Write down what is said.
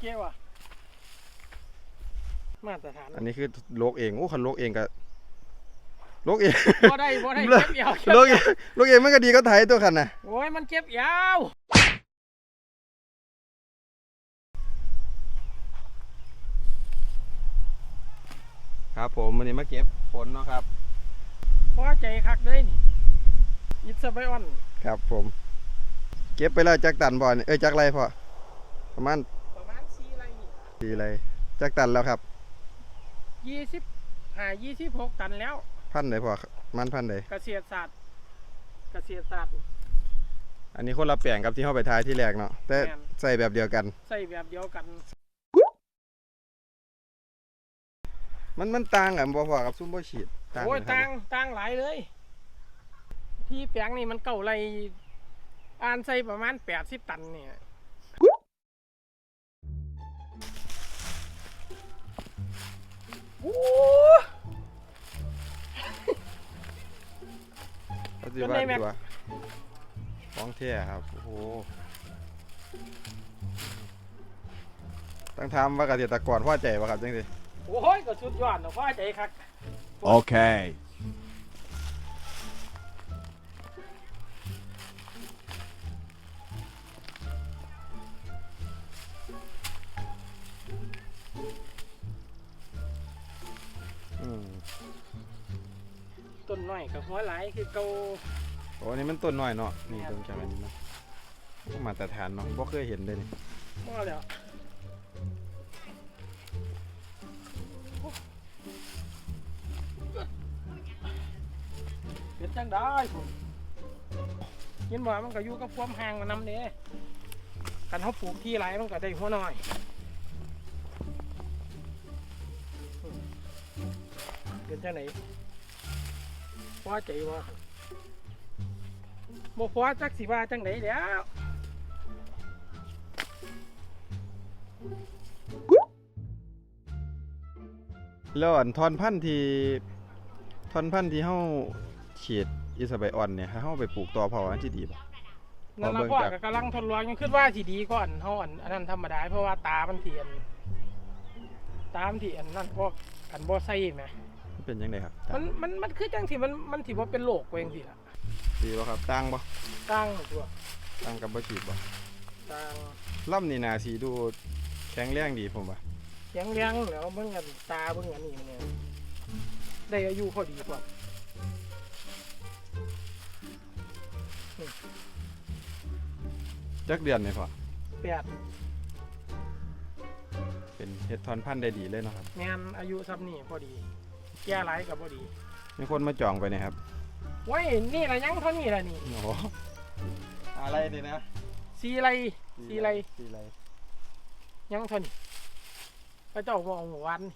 เคว่ะ มาตรฐานอันนี้คือโลกเองโอ้คันโลกเองก็โลกเองบ่ได้บ่ได้เลิกเก็บยาวโลกเองโลกเองมันก็ดีก็ไทยตัวคันน่ะโอ้ยมันเก็บยาวครับผมวันนี้มาเก็บผลเนาะครับพอใจคักเลยนี่อิสไบออนครับผม เก็บไปแล้วจักตันบ่อนี่เอ้ยจักไรพอประมาณประมาณ4ไร่สี่ไรจักตันแล้วครับ20หา26ตันแล้วพันไหนพอมันพันไหนเกษตรศาสตร์เกษตรศาสตร์อันนี้คนละแปลงกับที่เข้าไปทายที่แรกเนาะแต่แม่นใส่แบบเดียวกัน ใส่แบบเดียวกัน มันมันต่างกันบ่พอกับซุ่มบ่ฉีดโอ้ยกันครับต่างต่างหลายเลย ที่แปลงนี่มันเก่าไรอ่านใส่ประมาณ80ตันเนี่ย ปัจจุบันดีกว่าของเท่ครับ โอ้โหต้องถามว่าเกษตรกรพอใจป่ะครับจังสิโหก็สุดยอดนะพ่อใจคัก Okay. อื ต้นน้อยกับหัวหลายคือเก่าโอ้อันนี้มันต้นน้อยเนาะนี่ครับต้นจากอันนี้เนาะมาตรฐานเนาะบ่เคยเห็นเลยนี่พอแล้วเป็นจังได้ผมกินว่ามันก็อยู่กับความห่างมันนำเด้กันเขาปลูกที่ไรมันก็ได้หัวน้อยเป็นจังไหน พอใจว่าบ่พอจักสิว่าจังไหนแหล้วแล้วอันทอนพันธุ์ที่ทอนพันธุ์ที่เฮาฉีดอิสไบออนเนี่ยถ้าเฮาไปปลูกต่อเพราะว่ามันสิดีบ่ นั่นเอาเบิ่ละงพ่อจาก ก็กำลังทดลองยังคิดว่าสิดีก่อนเฮาอันอันนั้นธรรมดาเพราะว่าตามันเทียนตามนที่อันนั้นพวกอันบ่ใส่แหมมัน เป็นจังไดครับมันมันมันคือจังสิมันมันสิบ่เป็นโรคเองสิล่ะดีบ่ครับต่างบ่ตั้งตัวต่างกับบ่ฉีดบ่ตั้งลำนี่น่าสิดูแข็งแรงดีผมว่าเสียงเลี้ยงแล้วเบิ่งกันตาเบิ่งอันนี้มันเนี่ยได้อายุพอดีกว่าจักเดือนนี่พอแปดเป็นเฮ็ดทอนพันธุ์ได้ดีเลยเนาะครับแม่นอายุซ้ำนี่พอดี แก่หลายก็บ่ดีมีคนมาจองไปเนี่ยครับไว้ยนี่ละยังเท่านี้ละนี่โอ้โหอะไรนี่นะสีไรสีไรสีไรยังเท่านี้พระเจ้าบอกหมู่วันนี่